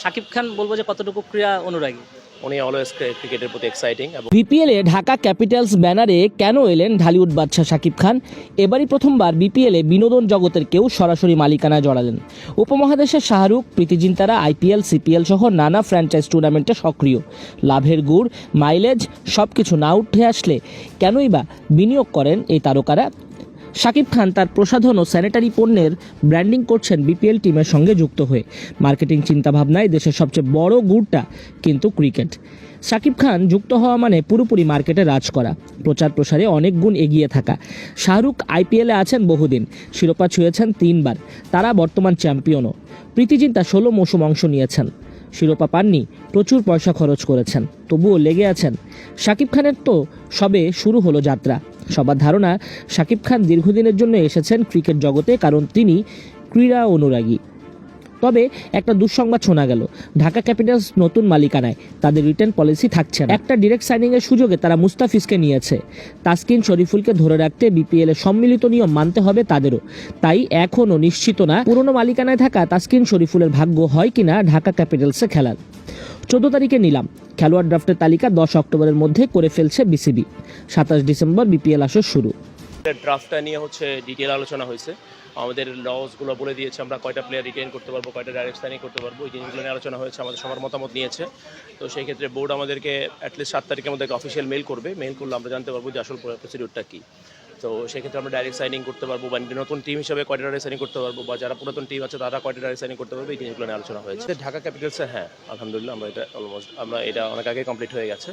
শাকিব খান বলব যে কতটুকু ক্রীড়া অনুরাগী? উনি অলওয়েজ ক্রিকেটের প্রতি এক্সাইটিং এবং বিপিএলে ঢাকা ক্যাপিটালস ব্যানারে কেন এলেন ঢালিউড বাদশাহ শাকিব খান? এবারই প্রথমবার বিপিএলে বিনোদন জগতের কেউ সরাসরি মালিকানা জড়ালেন। উপমহাদেশের শাহরুখ প্রীতি জিন্তারা আইপিএল সিপিএল সহ নানা ফ্র্যাঞ্চাইজ টুর্নামেন্টে সক্রিয়। লাভের গুড় মাইলেজ সব কিছু না উঠে আসলে কেনই বা বিনিয়োগ করেন এই তারকারা? শাকিব খান তার প্রসাধন ও স্যানিটারি পণ্যের ব্র্যান্ডিং করছেন বিপিএল টিমের সঙ্গে যুক্ত হয়ে। মার্কেটিং চিন্তাভাবনায় দেশের সবচেয়ে বড় গুড়টা কিন্তু ক্রিকেট শাকিব খান যুক্ত হওয়া মানে পুরোপুরি মার্কেটে রাজ করা। প্রচার প্রসারে অনেক গুণ এগিয়ে থাকা। শাহরুখ আইপিএলে আছেন বহুদিন। শিরোপা ছুঁয়েছেন তিনবার। তারা বর্তমান চ্যাম্পিয়নও প্রীতিজিন্তা ষোলো মৌসুম অংশ নিয়েছেন। শিরোপা পাননি, প্রচুর পয়সা খরচ করেছেন। তবুও লেগে আছেন। শাকিব খানের তো সবে শুরু হলো যাত্রা। সবার ধারণা, শাকিব খান দীর্ঘদিনের জন্য এসেছেন ক্রিকেট জগতে কারণ তিনি ক্রীড়া অনুরাগী। তবে একটা দুঃসংবাদ শোনা গেল, ঢাকা ক্যাপিটালস নতুন মালিকানায়, তাদের রিটার্ন পলিসি থাকছে না। একটা ডিরেক্ট সাইনিংয়ের সুযোগে তারা মুস্তাফিজকে নিয়েছে। তাসকিন শরীফুলকে ধরে রাখতে বিপিএল এর সম্মিলিত নিয়ম মানতে হবে তাদেরও। তাই এখনও নিশ্চিত না পুরনো মালিকানায় থাকা তাসকিন শরীফুলের ভাগ্য হয় কিনা ঢাকা ক্যাপিটালসে খেলার। চোদ্দ তারিখে নিলাম। খেলোয়াড় ড্রাফটের তালিকা দশ অক্টোবরের মধ্যে করে ফেলছে বিসিবি। সাতাশ ডিসেম্বর বিপিএল আসর শুরু। ড্রাফটটা নিয়ে হচ্ছে ডিটেল আলোচনা হয়েছে। আমাদের লসগুলো বলে দিয়েছে আমরা কয়টা প্লেয়ার রিটেন করতে পারব, কয়টা ডাইরেক্ট সাইনিং করতে পারব, এই জিনিসগুলো নিয়ে আলোচনা হয়েছে, আমাদের সবার মতামত নিয়েছে। তো সেই ক্ষেত্রে বোর্ড আমাদেরকে অ্যাটলিস্ট সাত তারিখের মধ্যে অফিসিয়াল মেল করবে। মেল করলে আমরা জানতে পারব যে আসল প্রসিডিউরটা কী। তো সেক্ষেত্রে আমরা ডাইরেক্ট সাইনিং করতে পারব বা নতুন টিম হিসেবে কয়টা সাইনিং করতে পারব বা যারা পুরাতন টিম আছে তারা কয়টা ডাইরেক্ট সাইনিং করতে পারবে। এই জিনিসগুলো নিয়ে আলোচনা হয়েছে। ঢাকা ক্যাপিটালসে হ্যাঁ আলহামদুলিল্লাহ আমরা এটা অলমোস্ট আমরা এটা অনেক আগে কমপ্লিট হয়ে গেছে।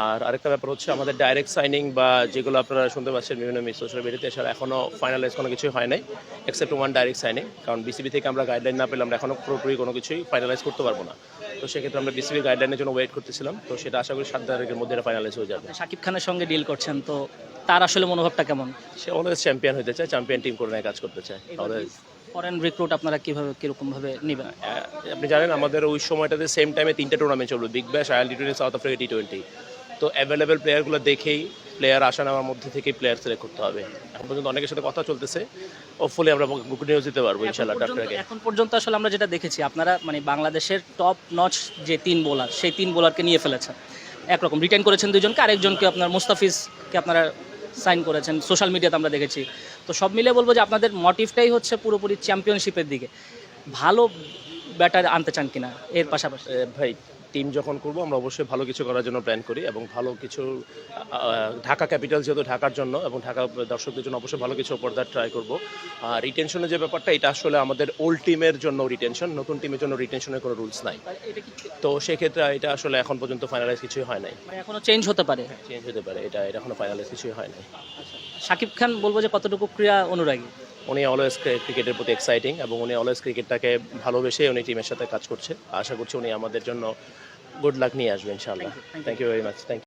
আর আরেকটা ব্যাপার হচ্ছে আমাদের ডাইরেক্ট সাইনিং বা যেগুলো আপনারা শুনতে পাচ্ছেন বিভিন্ন সোশ্যাল মিডিয়াতে এছাড়া এখনও ফাইনালাইজ কোনো কিছুই হয় নাই এক্সেপ্ট ওয়ান ডাইরেক্ট সাইনিং কারণ বিসিবি থেকে আমরা গাইডলাইন না পেলে আমরা এখনও পুরোপুরি কোনো কিছুই ফাইনালাইজ করতে পারব না। তো সেক্ষেত্রে আমরা বিসিবি গাইডলাইনের জন্য ওয়েট করতেছিলাম। তো সেটা আশা করি সাত তারিখের মধ্যে এটা ফাইনালাইজ হয়ে যাবে। শাকিব খানের সঙ্গে ডিল করছেন তো তার আসলে মনোভাবটা কেমন? সে অলওয়েজ চ্যাম্পিয়ন হতে চায় চ্যাম্পিয়ন টিম করে নিয়ে কাজ করতে চায়। অলওয়েজ ফরেন রিক্রুট আপনারা কীভাবে কীরকম ভাবে নেবেন? আপনি জানেন আমাদের ওই সময়টাতে সেম টাইমে তিনটা টুর্নামেন্ট চলবে Big Bash আয়াল T twenty South Africa T twenty তো অ্যাভেলেবেল প্লেয়ারগুলো দেখেই প্লেয়ার আসা নেওয়ার মধ্যে থেকে প্লেয়ার সিলেক্ট করতে হবে। এখন পর্যন্ত অনেকের সাথে কথা চলতেছে হোপফুলি আমরা গুড নিউজ দিতে পারব ডক্টর পর্যন্ত- এখন পর্যন্ত আসলে আমরা যেটা দেখেছি আপনারা মানে বাংলাদেশের টপ নচ যে তিন বোলার সেই তিন বোলারকে নিয়ে ফেলেছেন। একরকম রিটার্ন করেছেন দুজনকে আরেকজনকে আপনার মুস্তাফিজকে আপনারা সাইন করেছেন, সোশ্যাল মিডিয়াতে আমরা দেখেছি। তো সব মিলে বলব যে আপনাদের মোটিভটাই হচ্ছে পুরোপুরি চ্যাম্পিয়নশিপের দিকে। ভালো ব্যাটার আনতে চান কিনা? এর পাশাপাশি। ভাই টিম যখন করব আমরা অবশ্যই ভালো কিছু করার জন্য প্ল্যান করি এবং ভালো কিছু ঢাকা ক্যাপিটাল যেহেতু ঢাকার জন্য এবং ঢাকা দর্শকদের জন্য অবশ্যই ভালো কিছু পর্দার ট্রাই করব। আর রিটেনশনের যে ব্যাপারটা এটা আসলে আমাদের ওল্ড টিমের জন্য রিটেনশন নতুন টিমের জন্য রিটেনশনের কোনো রুলস নাই। তো সেক্ষেত্রে এটা আসলে এখন পর্যন্ত ফাইনালাইজ কিছুই হয় নাই। মানে এখনও চেঞ্জ হতে পারে? চেঞ্জ হতে পারে এটা এটা এখনও ফাইনালাইজ কিছুই হয় নাই। শাকিব খান বলব যে কতটুকু ক্রীড়া অনুরাগী? উনি অলওয়েজ ক্রিকেটের প্রতি এক্সাইটিং এবং উনি অলওয়েজ ক্রিকেটটাকে ভালোবেসে উনি টিমের সাথে কাজ করছে। আশা করছি উনি আমাদের জন্য গুড লাক নিয়ে আসবেন ইনশাআল্লাহ। Thank you very much thank